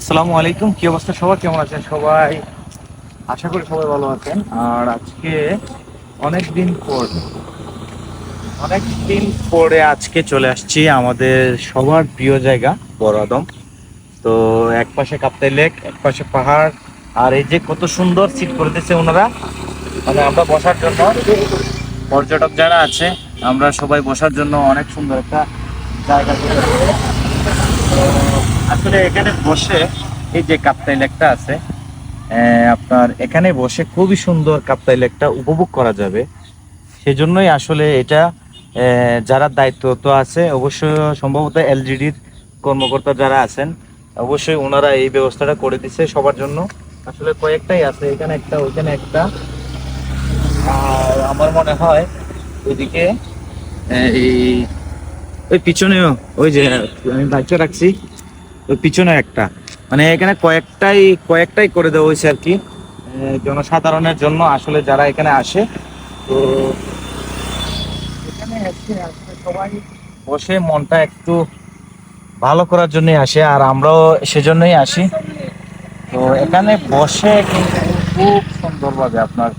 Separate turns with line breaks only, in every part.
আসসালামু আলাইকুম। কি অবস্থা সবার? কেমন আছেন সবাই? আশা করি সবাই ভালো আছেন। আর আজকে অনেক দিন পর অনেক দিন পরে আজকে চলে আসছি আমাদের সবার প্রিয় জায়গা, বড় আদম। তো এক পাশে কাপ্তাই লেক, এক পাশে পাহাড়, আর এই যে কত সুন্দর সিট করে দিয়েছে ওনারা। মানে আমরা বসার জন্য, পর্যটক যারা আছে, আমরা সবাই বসার জন্য অনেক সুন্দর একটা জায়গা আসলে এখানে বসে এই যে কাপ্তাই লেকটা আছে আপনার এখানে বসে খুবই সুন্দর কাপ্তাই লেকটা উপভোগ করা যাবে। সেজন্যই আসলে এটা যারা দায়িত্ব তো আছে, অবশ্যই সম্ভবত এলজিডির কর্মকর্তা যারা আছেন, অবশ্যই ওনারা এই ব্যবস্থাটা করে দিচ্ছে সবার জন্য। আসলে কয়েকটাই আছে, এখানে একটা, ওইখানে একটা। আর আমার মনে হয় ওইদিকে এই, ওই পিছনেও, ওই যে আমি বাইকটা রাখছি। ওই পিছনে একটা। মানে এখানে কয়েকটাই কয়েকটাই করে দেওয়া হয়েছে আর কি। জনসাধারণের জন্য আসলে যারা এখানে আসে, তো এখানে সবাই বসে মনটা একটু ভালো করার জন্যই আসে, আর আমরাও সেজন্যই আসি। তো এখানে বসে কিন্তু খুব সুন্দরভাবে আপনার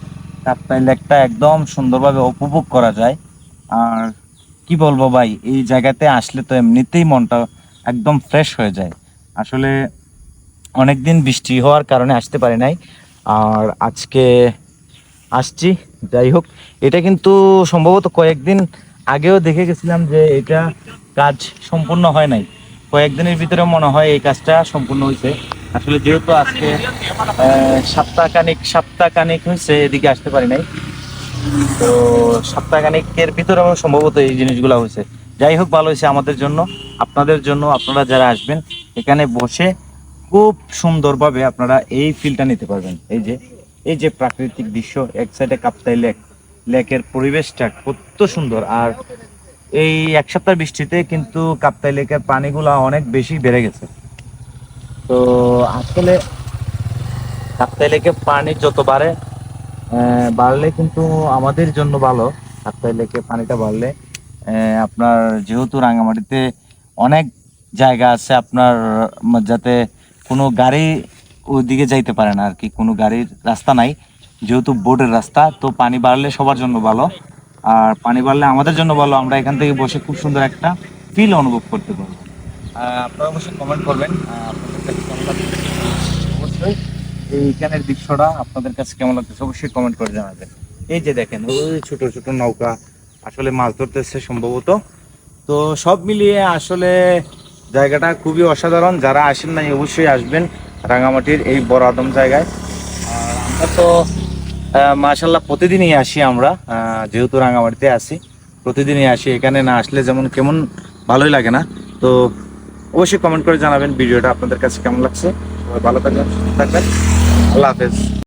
কাপ্তাই লেকটা একদম সুন্দরভাবে উপভোগ করা যায়। আর কি বলব ভাই, এই জায়গাতে আসলে তো এমনিতেই মনটা একদম ফ্রেশ হয়ে যায়। আসলে অনেক দিন বৃষ্টি হওয়ার কারণে আসতে পারি নাই। আর আজকে আসছি, যাই হোক। এটা কিন্তু সম্ভবত কয়েকদিন আগেও দেখে গেছিলাম যে এটা কাজ সম্পূর্ণ হয় নাই। কয়েকদিনের ভিতরে মনে হয় এই কাজটা সম্পূর্ণ হয়েছে আসলে যেহেতু আজকে সপ্তাহখানিক সপ্তাহখানিক হয়েছে এদিকে আসতে পারি নাই। তো সপ্তাহখানিকের ভিতরে সম্ভবত এই জিনিসগুলো হয়েছে যাই হোক, ভালো হয়েছে আমাদের জন্য। আপনাদের জন্য আপনারা যারা আসবেন, এখানে বসে খুব সুন্দরভাবে আপনারা এই ফিলটা নিতে পারবেন। এই যে এই যে প্রাকৃতিক দৃশ্য, এক সাইডে কাপ্তাই লেক লেকের পরিবেশটা কত সুন্দর। আর এই এক সপ্তাহ বৃষ্টিতে কিন্তু কাপ্তাই লেকের পানিগুলো অনেক বেশি বেড়ে গেছে। তো আসলে কাপ্তাই লেকের পানি যত বাড়ে বাড়লে কিন্তু আমাদের জন্য ভালো। কাপ্তাই লেকে পানিটা বাড়লে আপনার যেহেতু রাঙামাটিতে অনেক জায়গা আছে আপনার যাতে কোনো গাড়ি ওইদিকে যাইতে পারে না আর কি কোনো গাড়ির রাস্তা নাই। যেহেতু বোটের রাস্তা, তো পানি বাড়লে সবার জন্য ভালো। আর পানি বাড়লে আমাদের জন্য ভালো, আমরা এখান থেকে বসে খুব সুন্দর একটা ফিল অনুভব করতে পারব। আপনারা অবশ্যই কমেন্ট করবেন। অবশ্যই। এইখানের দৃশ্যটা আপনাদের কাছে কেমন লাগতেছে অবশ্যই কমেন্ট করে জানাবেন। এই যে দেখেন, ওই ছোট ছোট নৌকা, আসলে মাছ ধরতেছে সম্ভবত। তো সব মিলিয়ে আসলে জায়গাটা খুবই অসাধারণ। যারা আসেন নাই, অবশ্যই আসবেন রাঙামাটির এই বড় আদম জায়গায়। আমরা তো মাশাল্লাহ প্রতিদিনই আসি আমরা যেহেতু রাঙামাটিতে আসি প্রতিদিনই আসি, এখানে না আসলে যেমন কেমন ভালোই লাগে না। তো অবশ্যই কমেন্ট করে জানাবেন ভিডিওটা আপনাদের কাছে কেমন লাগছে। ভালো থাকবেন থাকবেন। আল্লাহ হাফেজ।